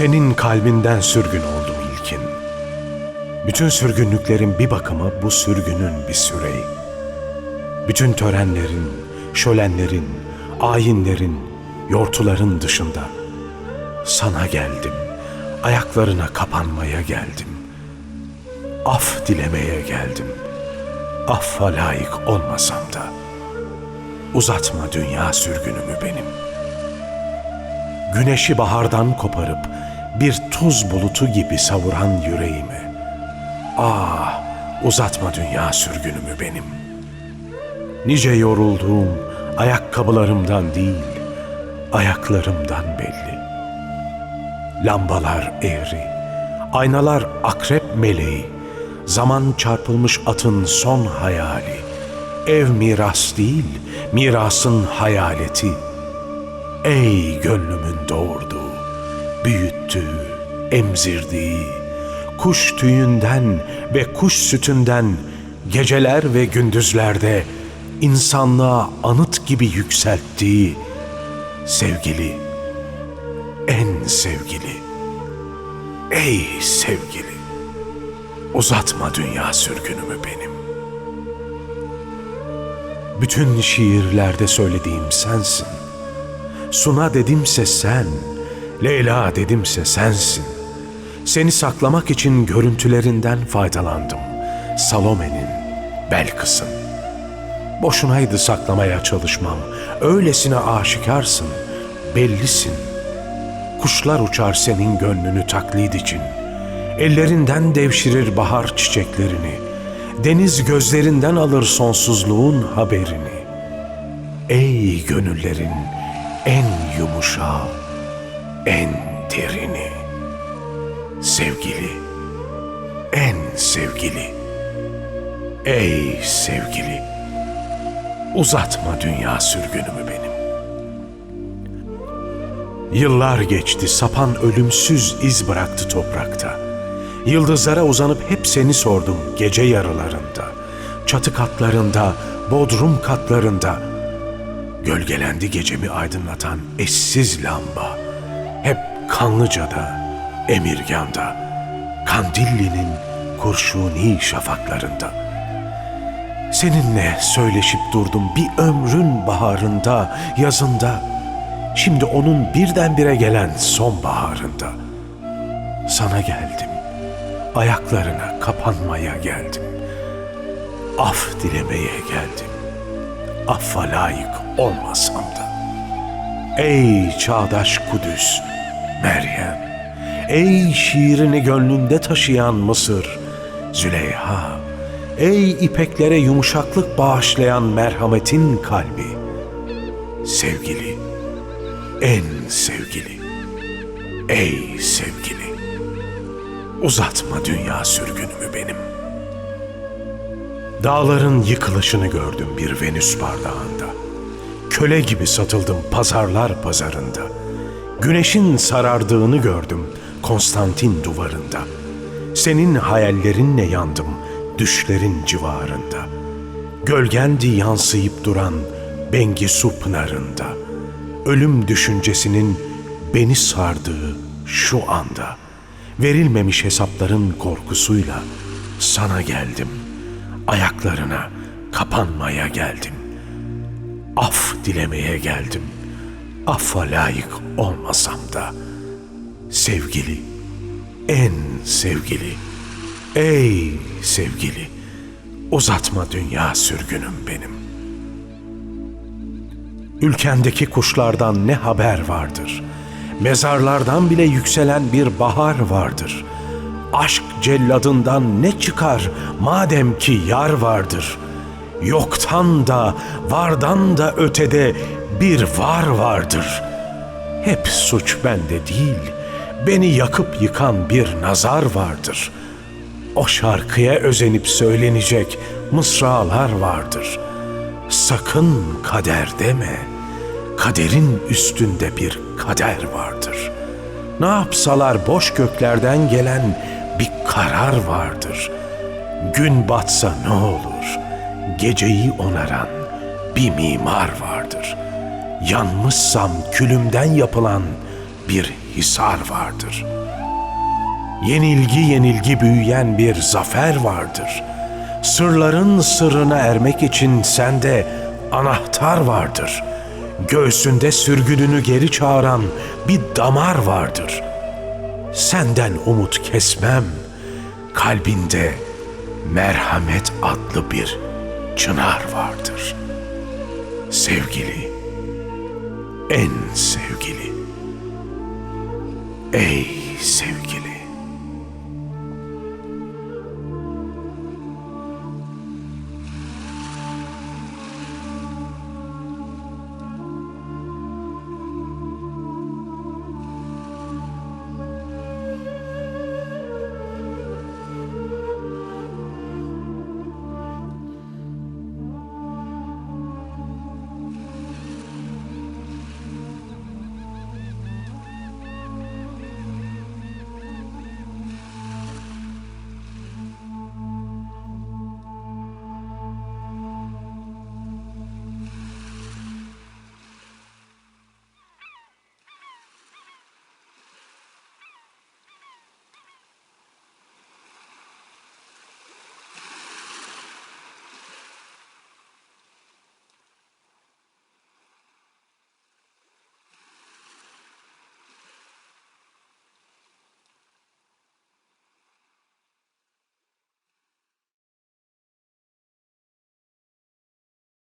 Senin kalbinden sürgün oldum ilkin. Bütün sürgünlüklerin bir bakımı bu sürgünün bir süreyi. Bütün törenlerin, şölenlerin, ayinlerin, yortuların dışında sana geldim. Ayaklarına kapanmaya geldim. Af dilemeye geldim. Affa layık olmasam da uzatma dünya sürgünümü benim. Güneşi bahardan koparıp bir tuz bulutu gibi savuran yüreğimi. Ah, uzatma dünya sürgünümü benim. Nice yorulduğum ayakkabılarımdan değil, ayaklarımdan belli. Lambalar eğri, aynalar akrep meleği, zaman çarpılmış atın son hayali. Ev miras değil, mirasın hayaleti. Ey gönlümün doğurduğu, büyüttüğü, emzirdiği, kuş tüyünden ve kuş sütünden geceler ve gündüzlerde insanlığa anıt gibi yükselttiği sevgili, en sevgili, ey sevgili, uzatma dünya sürgünümü benim. Bütün şiirlerde söylediğim sensin. Suna dedimse sen, Leyla dedimse sensin. Seni saklamak için görüntülerinden faydalandım. Salome'nin, Belkıs'ın. Boşunaydı saklamaya çalışmam. Öylesine aşikarsın, bellisin. Kuşlar uçar senin gönlünü taklit için. Ellerinden devşirir bahar çiçeklerini. Deniz gözlerinden alır sonsuzluğun haberini. Ey gönüllerin en yumuşağı, en derini. Sevgili, en sevgili. Ey sevgili, uzatma dünya sürgünümü benim. Yıllar geçti, sapan ölümsüz iz bıraktı toprakta. Yıldızlara uzanıp hep seni sordum gece yarılarında. Çatı katlarında, bodrum katlarında. Gölgelendi gecemi aydınlatan eşsiz lamba. Hep Kanlıca'da, Emirgan'da, Kandilli'nin kurşuni şafaklarında. Seninle söyleşip durdum bir ömrün baharında, yazında. Şimdi onun birdenbire gelen sonbaharında. Sana geldim, ayaklarına kapanmaya geldim. Af dilemeye geldim. Affa layık olmasam da. Ey çağdaş Kudüs, Meryem. Ey şiirini gönlünde taşıyan Mısır, Züleyha. Ey ipeklere yumuşaklık bağışlayan merhametin kalbi. Sevgili, en sevgili, ey sevgili. Uzatma dünya sürgünümü benim. Dağların yıkılışını gördüm bir Venüs bardağında. Köle gibi satıldım pazarlar pazarında. Güneşin sarardığını gördüm Konstantin duvarında. Senin hayallerinle yandım düşlerin civarında. Gölgendi yansıyıp duran Bengisu pınarında. Ölüm düşüncesinin beni sardığı şu anda. Verilmemiş hesapların korkusuyla sana geldim. Ayaklarına kapanmaya geldim. Af dilemeye geldim. Affa layık olmasam da sevgili, en sevgili, ey sevgili, uzatma dünya sürgünüm benim. Ülkendeki kuşlardan ne haber vardır? Mezarlardan bile yükselen bir bahar vardır. Aşk celladından ne çıkar madem ki yar vardır? Yoktan da vardan da ötede bir var vardır. Hep suç bende değil, beni yakıp yıkan bir nazar vardır. O şarkıya özenip söylenecek mısralar vardır. Sakın kader deme, kaderin üstünde bir kader vardır. Ne yapsalar boş göklerden gelen bir karar vardır. Gün batsa ne olur, geceyi onaran bir mimar vardır. Yanmışsam külümden yapılan bir hisar vardır. Yenilgi yenilgi büyüyen bir zafer vardır. Sırların sırrına ermek için sende anahtar vardır. Göğsünde sürgününü geri çağıran bir damar vardır. Senden umut kesmem. Kalbinde merhamet adlı bir çınar vardır. Sevgili, en sevgili. Ey sevgili.